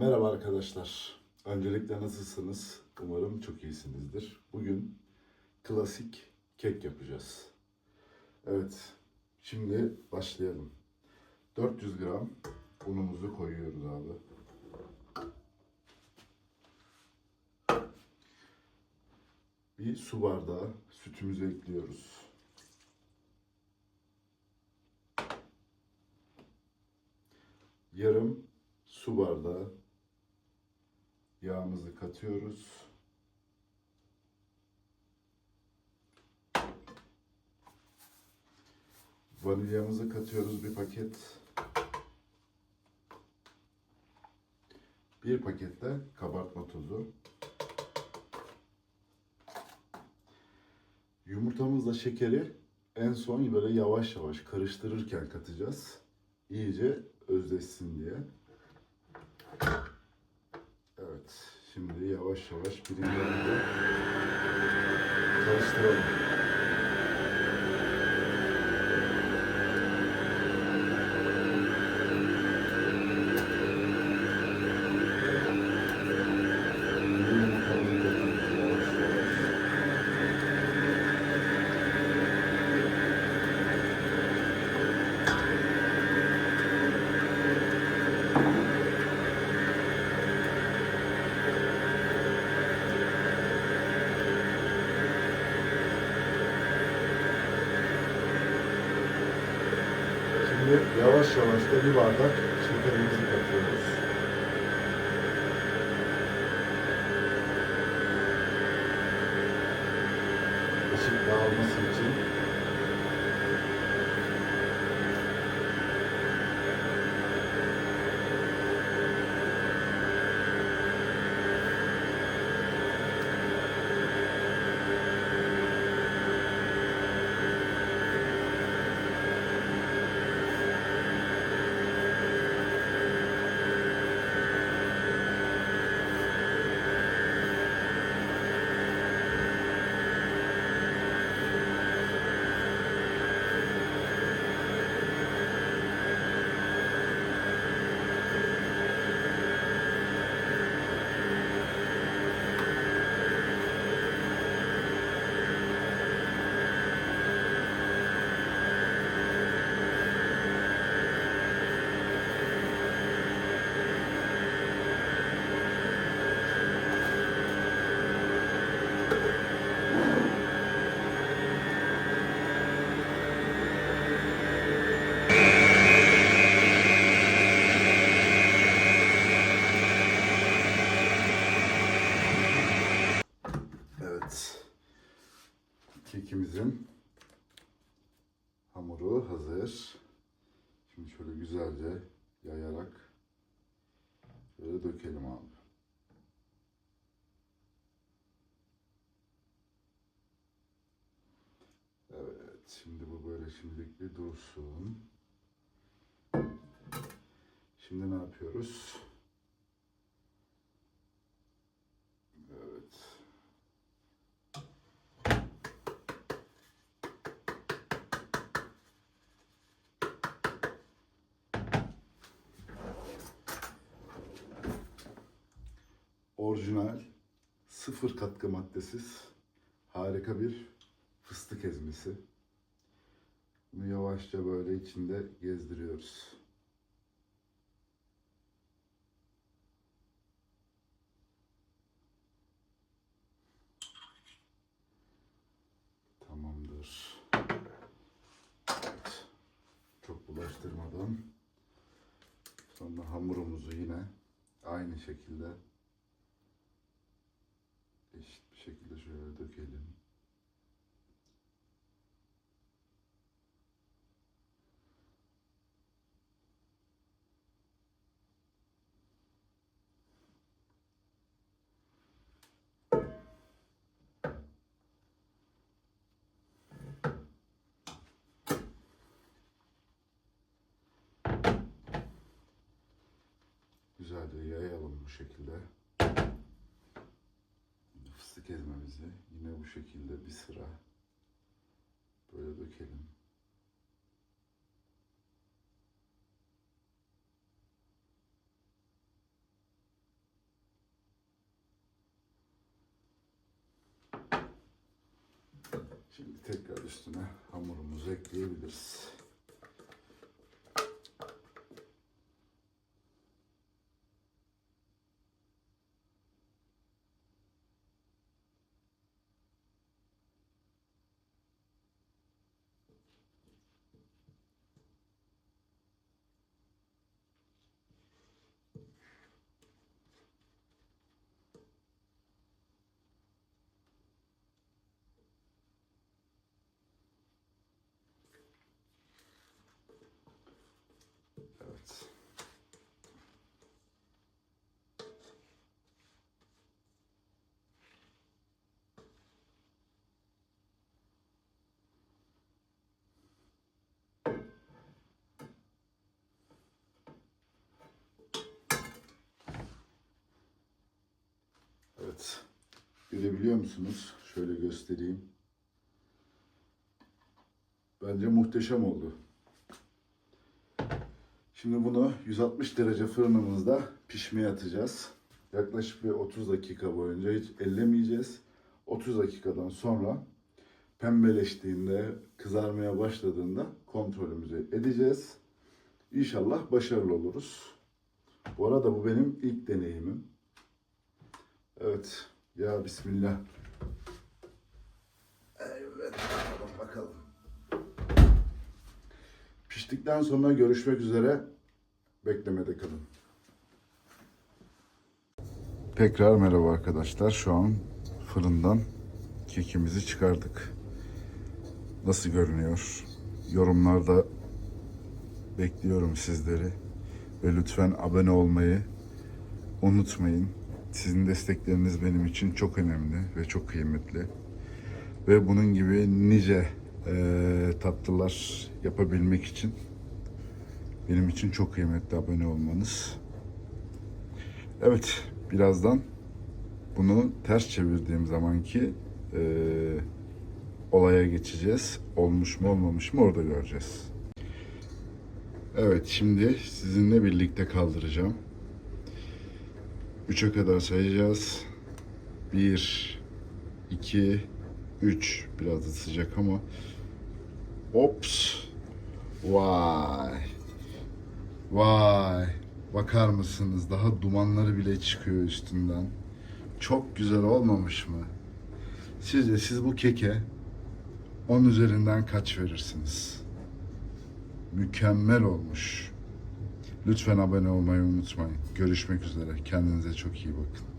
Merhaba arkadaşlar. Öncelikle nasılsınız? Umarım çok iyisinizdir. Bugün klasik kek yapacağız. Evet, şimdi başlayalım. 400 gram unumuzu koyuyoruz abi. Bir su bardağı sütümüzü ekliyoruz. Yarım su bardağı yağımızı katıyoruz. Vanilyamızı katıyoruz bir paket. Bir pakette kabartma tozu. Yumurtamızla şekeri en son böyle yavaş yavaş karıştırırken katacağız. İyice özleşsin diye. Evet. Şimdi yavaş yavaş birimlerinde karıştıralım. Şimdi yavaş yavaş da bir bardak şekerimizi katıyoruz. Işık dağılması Kekimizin hamuru hazır. Şimdi şöyle güzelce yayarak böyle dökelim abi. Evet, şimdi bu böyle şimdilik bir dursun. Şimdi ne yapıyoruz? Orijinal, sıfır katkı maddesiz, harika bir fıstık ezmesi. Bunu yavaşça böyle içinde gezdiriyoruz. Tamamdır. Evet. Çok bulaştırmadan sonra hamurumuzu yine aynı şekilde eşit bir şekilde şöyle dökelim. Güzelce yayalım bu şekilde. ipimizi yine bu şekilde bir sıra böyle dökelim. Şimdi tekrar üstüne hamurumuzu ekleyebiliriz. Evet. Görebiliyor musunuz? Şöyle göstereyim. Bence muhteşem oldu. Şimdi bunu 160 derece fırınımızda pişmeye atacağız. Yaklaşık bir 30 dakika boyunca hiç ellemeyeceğiz. 30 dakikadan sonra pembeleştiğinde, kızarmaya başladığında kontrolümüzü edeceğiz. İnşallah başarılı oluruz. Bu arada bu benim ilk deneyimim. Evet. Ya Bismillah. Evet. Bakalım bakalım. Piştikten sonra görüşmek üzere. Beklemede kalın. Tekrar merhaba arkadaşlar. Şu an fırından kekimizi çıkardık. Nasıl görünüyor? Yorumlarda bekliyorum sizleri. Ve lütfen abone olmayı unutmayın. Sizin destekleriniz benim için çok önemli ve çok kıymetli. Ve bunun gibi nice eee, tatlılar yapabilmek için benim için çok kıymetli abone olmanız. Evet, birazdan bunu ters çevirdiğim zamanki eee olaya geçeceğiz. Olmuş mu olmamış mı orada göreceğiz. Evet, şimdi sizinle birlikte kaldıracağım. Üçe kadar sayacağız. Bir, iki, üç. Biraz da sıcak ama. Ops. Vay. Vay. Bakar mısınız? Daha dumanları bile çıkıyor üstünden. Çok güzel olmamış mı? Sizce siz bu keke 10 üzerinden kaç verirsiniz? Mükemmel olmuş. Lütfen abone olmayı unutmayın. Görüşmek üzere. Kendinize çok iyi bakın.